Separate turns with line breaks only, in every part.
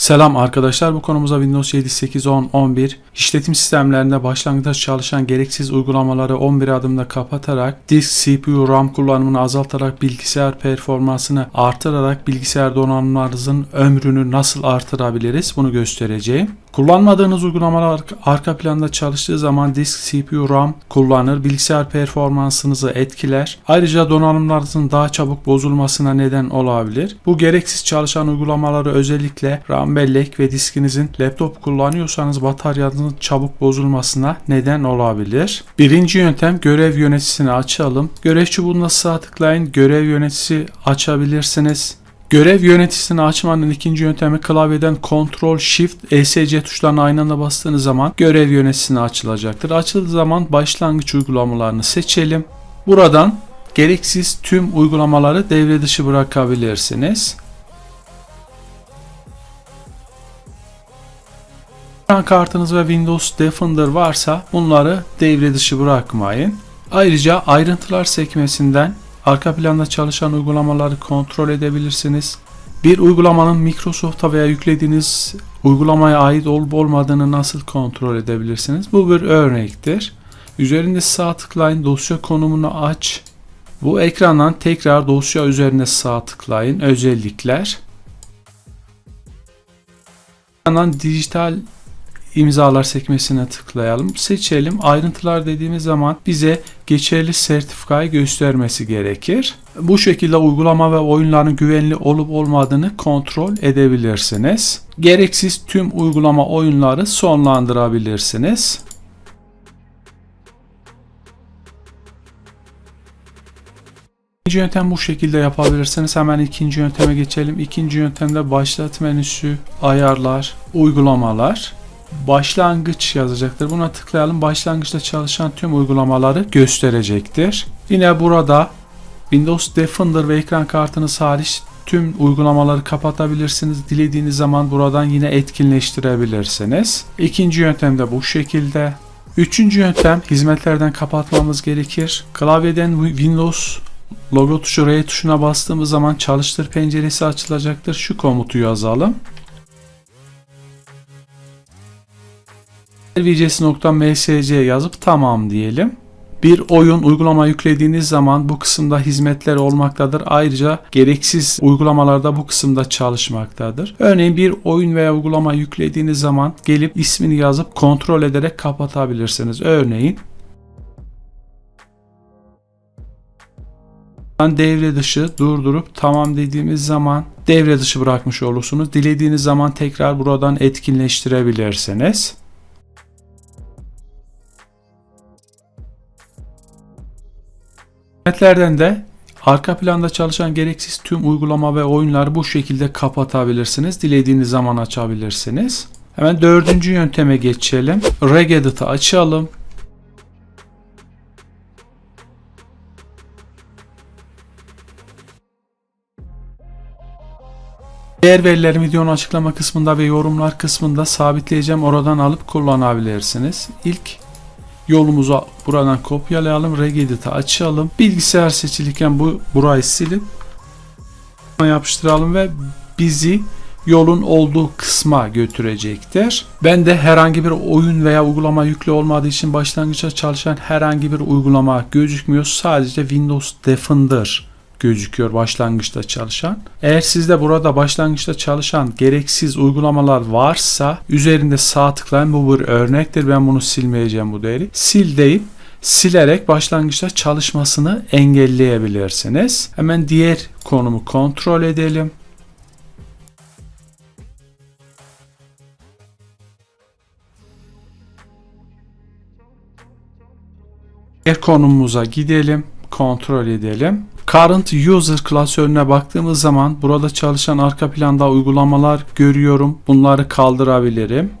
Selam arkadaşlar bu konumuza Windows 7, 8, 10, 11 işletim sistemlerinde başlangıçta çalışan gereksiz uygulamaları 11 adımda kapatarak disk, CPU, RAM kullanımını azaltarak bilgisayar performansını artırarak bilgisayar donanımlarınızın ömrünü nasıl artırabiliriz bunu göstereceğim. Kullanmadığınız uygulamalar arka planda çalıştığı zaman disk, CPU, RAM kullanır, bilgisayar performansınızı etkiler. Ayrıca donanımlarınızın daha çabuk bozulmasına neden olabilir. Bu gereksiz çalışan uygulamaları özellikle RAM bellek ve diskinizin laptop kullanıyorsanız bataryanızın çabuk bozulmasına neden olabilir. Birinci yöntem görev yöneticisini açalım. Görev çubuğuna sağ tıklayın. Görev yöneticisi açabilirsiniz. Görev yöneticisini açmanın ikinci yöntemi klavyeden Ctrl Shift ESC tuşlarına aynı anda bastığınız zaman görev yöneticisini açılacaktır. Açıldığı zaman başlangıç uygulamalarını seçelim. Buradan gereksiz tüm uygulamaları devre dışı bırakabilirsiniz. Ekran kartınız ve Windows Defender varsa bunları devre dışı bırakmayın. Ayrıca ayrıntılar sekmesinden arka planda çalışan uygulamaları kontrol edebilirsiniz. Bir uygulamanın Microsoft'a veya yüklediğiniz uygulamaya ait olup olmadığını nasıl kontrol edebilirsiniz? Bu bir örnektir. Üzerinde sağ tıklayın, dosya konumunu aç. Bu ekrandan tekrar dosya üzerine sağ tıklayın, özellikler. Ekrandan dijital imzalar sekmesine tıklayalım. Seçelim. Ayrıntılar dediğimiz zaman bize geçerli sertifikayı göstermesi gerekir. Bu şekilde uygulama ve oyunların güvenli olup olmadığını kontrol edebilirsiniz. Gereksiz tüm uygulama oyunları sonlandırabilirsiniz. İkinci yöntem bu şekilde yapabilirsiniz. Hemen ikinci yönteme geçelim. İkinci yöntemde başlat menüsü, ayarlar, uygulamalar başlangıç yazacaktır. Buna tıklayalım. Başlangıçta çalışan tüm uygulamaları gösterecektir. Yine burada Windows Defender ve ekran kartınız hariç tüm uygulamaları kapatabilirsiniz. Dilediğiniz zaman buradan yine etkinleştirebilirsiniz. İkinci yöntem de bu şekilde. Üçüncü yöntem hizmetlerden kapatmamız gerekir. Klavyeden Windows logo tuşu R tuşuna bastığımız zaman çalıştır penceresi açılacaktır. Şu komutu yazalım. vcs.msc yazıp tamam diyelim. Bir oyun uygulama yüklediğiniz zaman bu kısımda hizmetler olmaktadır. Ayrıca gereksiz uygulamalarda bu kısımda çalışmaktadır. Örneğin bir oyun veya uygulama yüklediğiniz zaman gelip ismini yazıp kontrol ederek kapatabilirsiniz. Örneğin devre dışı durdurup tamam dediğimiz zaman devre dışı bırakmış olursunuz. Dilediğiniz zaman tekrar buradan etkinleştirebilirsiniz. Hizmetlerden de arka planda çalışan gereksiz tüm uygulama ve oyunları bu şekilde kapatabilirsiniz. Dilediğiniz zaman açabilirsiniz. Hemen dördüncü yönteme geçelim. Regedit'i açalım. Diğer verileri videonun açıklama kısmında ve yorumlar kısmında sabitleyeceğim. Oradan alıp kullanabilirsiniz. İlk yolumuzu buradan kopyalayalım. Regedit'i açalım. Bilgisayar seçilirken bu burayı silip yapıştıralım ve bizi yolun olduğu kısma götürecektir. Ben de herhangi bir oyun veya uygulama yüklü olmadığı için başlangıçta çalışan herhangi bir uygulama gözükmüyor. Sadece Windows Defender gözüküyor başlangıçta çalışan. Eğer sizde burada başlangıçta çalışan gereksiz uygulamalar varsa üzerinde sağ tıklayın. Bu bir örnektir. Ben bunu silmeyeceğim bu değeri. Sil deyip silerek başlangıçta çalışmasını engelleyebilirsiniz. Hemen diğer konumu kontrol edelim. Diğer konumumuza gidelim, kontrol edelim. Current User klasörüne baktığımız zaman burada çalışan arka planda uygulamalar görüyorum. Bunları kaldırabilirim.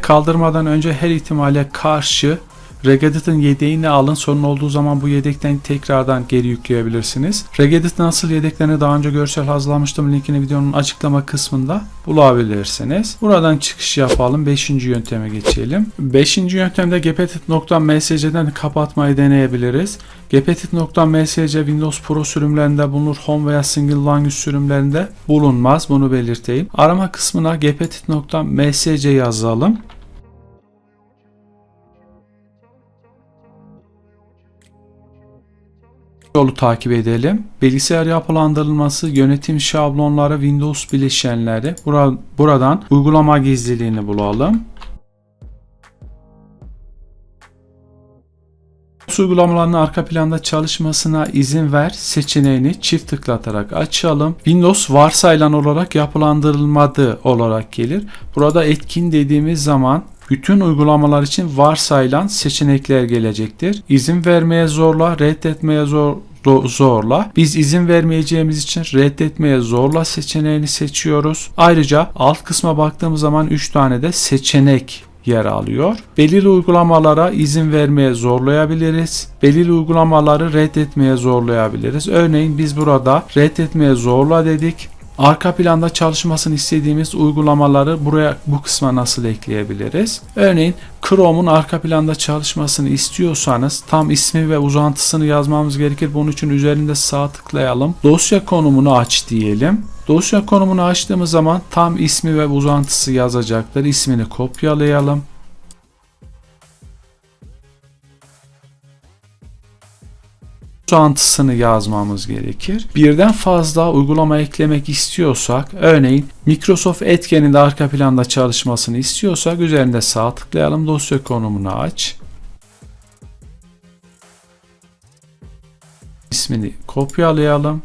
kaldırmadan önce her ihtimale karşı Regedit'in yedeğini alın. Sorun olduğu zaman bu yedekten tekrardan geri yükleyebilirsiniz. Regedit nasıl yedeklerini daha önce görsel hazırlamıştım. Linkini videonun açıklama kısmında bulabilirsiniz. Buradan çıkış yapalım. 5. yönteme geçelim. 5. yöntemde gpetit.msc'den kapatmayı deneyebiliriz. gpetit.msc Windows Pro sürümlerinde bulunur. Home veya Single Language sürümlerinde bulunmaz. Bunu belirteyim. Arama kısmına gpetit.msc yazalım. Yolu takip edelim. Bilgisayar yapılandırılması, yönetim şablonları, Windows bileşenleri. Bura- buradan uygulama gizliliğini bulalım. Uygulamalarının arka planda çalışmasına izin ver seçeneğini çift tıklatarak açalım. Windows varsayılan olarak yapılandırılmadı olarak gelir. Burada etkin dediğimiz zaman bütün uygulamalar için varsayılan seçenekler gelecektir. İzin vermeye zorla, reddetmeye zor, zorla. Biz izin vermeyeceğimiz için reddetmeye zorla seçeneğini seçiyoruz. Ayrıca alt kısma baktığımız zaman 3 tane de seçenek yer alıyor. Belirli uygulamalara izin vermeye zorlayabiliriz. Belirli uygulamaları reddetmeye zorlayabiliriz. Örneğin biz burada reddetmeye zorla dedik. Arka planda çalışmasını istediğimiz uygulamaları buraya bu kısma nasıl ekleyebiliriz? Örneğin Chrome'un arka planda çalışmasını istiyorsanız tam ismi ve uzantısını yazmamız gerekir. Bunun için üzerinde sağ tıklayalım. Dosya konumunu aç diyelim. Dosya konumunu açtığımız zaman tam ismi ve uzantısı yazacaktır. İsmini kopyalayalım. Uzantısını yazmamız gerekir. Birden fazla uygulama eklemek istiyorsak, örneğin Microsoft etkeninde arka planda çalışmasını istiyorsak üzerinde sağ tıklayalım, dosya konumunu aç. İsmini kopyalayalım.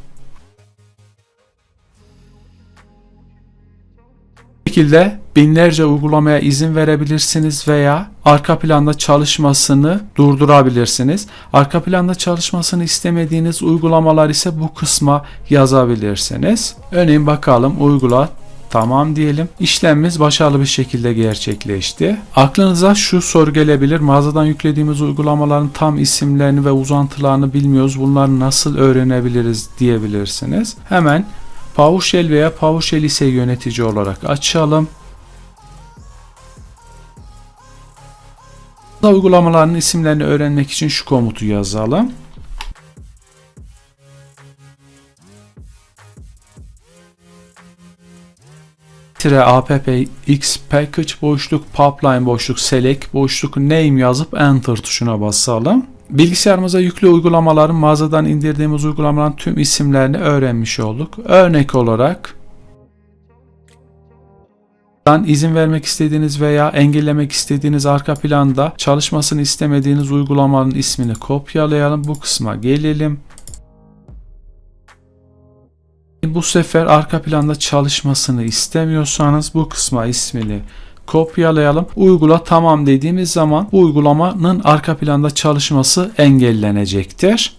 Bu şekilde binlerce uygulamaya izin verebilirsiniz veya arka planda çalışmasını durdurabilirsiniz. Arka planda çalışmasını istemediğiniz uygulamalar ise bu kısma yazabilirsiniz. Örneğin bakalım uygula Tamam diyelim. İşlemimiz başarılı bir şekilde gerçekleşti. Aklınıza şu soru gelebilir. Mağazadan yüklediğimiz uygulamaların tam isimlerini ve uzantılarını bilmiyoruz. Bunları nasıl öğrenebiliriz diyebilirsiniz. Hemen PowerShell veya PowerShell ise yönetici olarak açalım. Da uygulamaların isimlerini öğrenmek için şu komutu yazalım. tire app x package boşluk pipeline boşluk select boşluk name yazıp enter tuşuna basalım. Bilgisayarımıza yüklü uygulamaların mağazadan indirdiğimiz uygulamaların tüm isimlerini öğrenmiş olduk. Örnek olarak izin vermek istediğiniz veya engellemek istediğiniz arka planda çalışmasını istemediğiniz uygulamanın ismini kopyalayalım. Bu kısma gelelim. Bu sefer arka planda çalışmasını istemiyorsanız bu kısma ismini kopyalayalım. Uygula tamam dediğimiz zaman bu uygulamanın arka planda çalışması engellenecektir.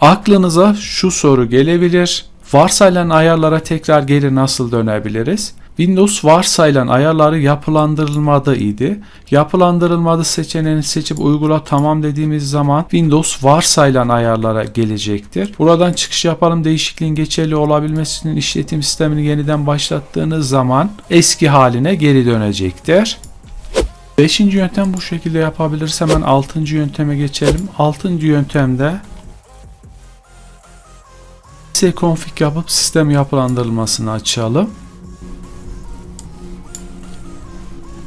Aklınıza şu soru gelebilir. Varsayılan ayarlara tekrar geri nasıl dönebiliriz? Windows varsayılan ayarları yapılandırılmadı idi. Yapılandırılmadı seçeneğini seçip uygula tamam dediğimiz zaman Windows varsayılan ayarlara gelecektir. Buradan çıkış yapalım değişikliğin geçerli olabilmesi için işletim sistemini yeniden başlattığınız zaman eski haline geri dönecektir. Beşinci yöntem bu şekilde yapabiliriz. Hemen altıncı yönteme geçelim. Altıncı yöntemde config yapıp sistem yapılandırılmasını açalım.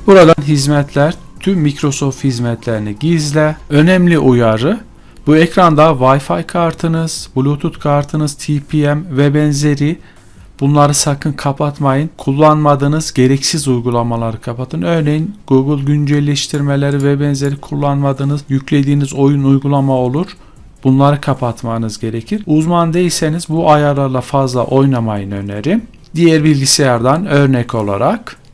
Buradan hizmetler tüm Microsoft hizmetlerini gizle. Önemli uyarı bu ekranda Wi-Fi kartınız, Bluetooth kartınız, TPM ve benzeri bunları sakın kapatmayın. Kullanmadığınız gereksiz uygulamaları kapatın. Örneğin Google güncelleştirmeleri ve benzeri kullanmadığınız yüklediğiniz oyun uygulama olur. Bunları kapatmanız gerekir. Uzman değilseniz bu ayarlarla fazla oynamayın önerim. Diğer bilgisayardan örnek olarak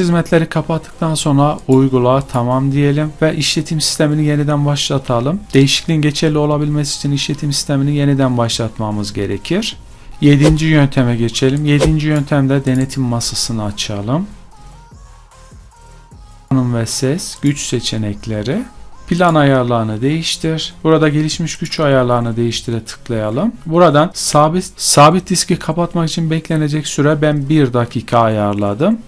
hizmetleri kapattıktan sonra uygula tamam diyelim ve işletim sistemini yeniden başlatalım. Değişikliğin geçerli olabilmesi için işletim sistemini yeniden başlatmamız gerekir. Yedinci yönteme geçelim. Yedinci yöntemde denetim masasını açalım. Konum ve ses, güç seçenekleri. Plan ayarlarını değiştir. Burada gelişmiş güç ayarlarını değiştire tıklayalım. Buradan sabit sabit diski kapatmak için beklenecek süre ben 1 dakika ayarladım.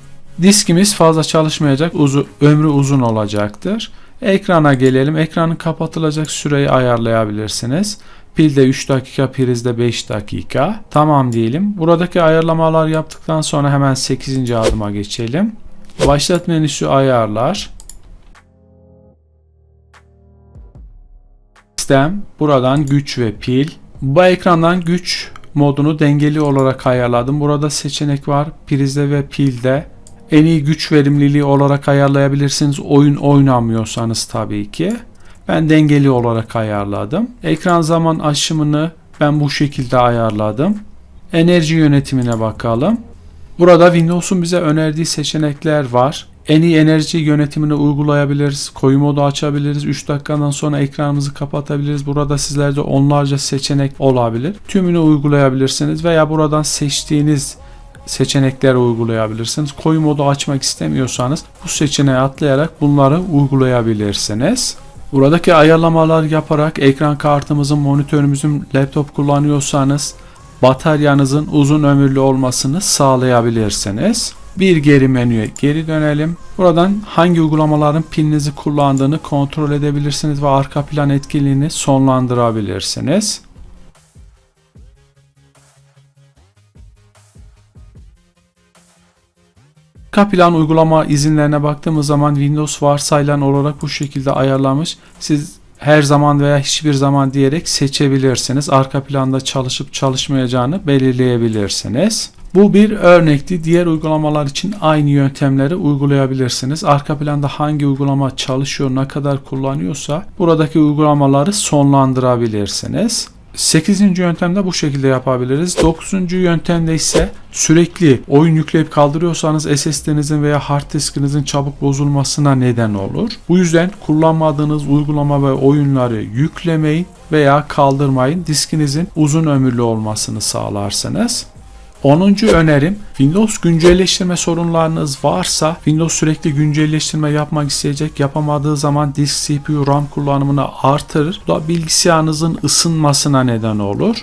Diskimiz fazla çalışmayacak, uzu, ömrü uzun olacaktır. Ekrana gelelim. Ekranın kapatılacak süreyi ayarlayabilirsiniz. Pilde 3 dakika, prizde 5 dakika. Tamam diyelim. Buradaki ayarlamalar yaptıktan sonra hemen 8. adıma geçelim. Başlat menüsü ayarlar. Sistem buradan güç ve pil. Bu ekrandan güç modunu dengeli olarak ayarladım. Burada seçenek var. Prizde ve pilde. En iyi güç verimliliği olarak ayarlayabilirsiniz. Oyun oynamıyorsanız tabii ki. Ben dengeli olarak ayarladım. Ekran zaman aşımını ben bu şekilde ayarladım. Enerji yönetimine bakalım. Burada Windows'un bize önerdiği seçenekler var. En iyi enerji yönetimini uygulayabiliriz. Koyu modu açabiliriz. 3 dakikadan sonra ekranımızı kapatabiliriz. Burada sizlerde onlarca seçenek olabilir. Tümünü uygulayabilirsiniz veya buradan seçtiğiniz seçenekleri uygulayabilirsiniz. Koyu modu açmak istemiyorsanız bu seçeneği atlayarak bunları uygulayabilirsiniz. Buradaki ayarlamalar yaparak ekran kartımızın, monitörümüzün laptop kullanıyorsanız bataryanızın uzun ömürlü olmasını sağlayabilirsiniz. Bir geri menüye geri dönelim. Buradan hangi uygulamaların pilinizi kullandığını kontrol edebilirsiniz ve arka plan etkinliğini sonlandırabilirsiniz. Arka plan uygulama izinlerine baktığımız zaman Windows varsayılan olarak bu şekilde ayarlamış. Siz her zaman veya hiçbir zaman diyerek seçebilirsiniz. Arka planda çalışıp çalışmayacağını belirleyebilirsiniz. Bu bir örnekti. Diğer uygulamalar için aynı yöntemleri uygulayabilirsiniz. Arka planda hangi uygulama çalışıyor, ne kadar kullanıyorsa buradaki uygulamaları sonlandırabilirsiniz. 8. yöntemde bu şekilde yapabiliriz. 9. yöntemde ise sürekli oyun yükleyip kaldırıyorsanız SSD'nizin veya hard diskinizin çabuk bozulmasına neden olur. Bu yüzden kullanmadığınız uygulama ve oyunları yüklemeyin veya kaldırmayın. Diskinizin uzun ömürlü olmasını sağlarsınız. 10. önerim Windows güncelleştirme sorunlarınız varsa Windows sürekli güncelleştirme yapmak isteyecek yapamadığı zaman disk CPU RAM kullanımını artırır. Bu da bilgisayarınızın ısınmasına neden olur.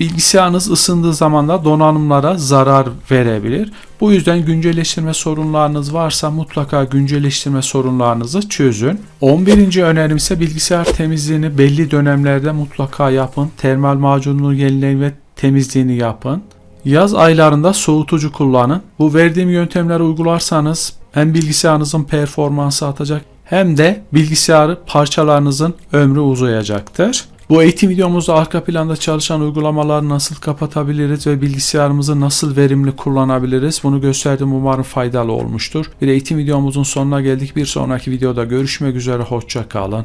Bilgisayarınız ısındığı zaman da donanımlara zarar verebilir. Bu yüzden güncelleştirme sorunlarınız varsa mutlaka güncelleştirme sorunlarınızı çözün. 11. önerim ise bilgisayar temizliğini belli dönemlerde mutlaka yapın. Termal macununu yenileyin ve temizliğini yapın. Yaz aylarında soğutucu kullanın. Bu verdiğim yöntemleri uygularsanız hem bilgisayarınızın performansı artacak hem de bilgisayarı parçalarınızın ömrü uzayacaktır. Bu eğitim videomuzda arka planda çalışan uygulamaları nasıl kapatabiliriz ve bilgisayarımızı nasıl verimli kullanabiliriz bunu gösterdim umarım faydalı olmuştur. Bir eğitim videomuzun sonuna geldik. Bir sonraki videoda görüşmek üzere hoşça kalın.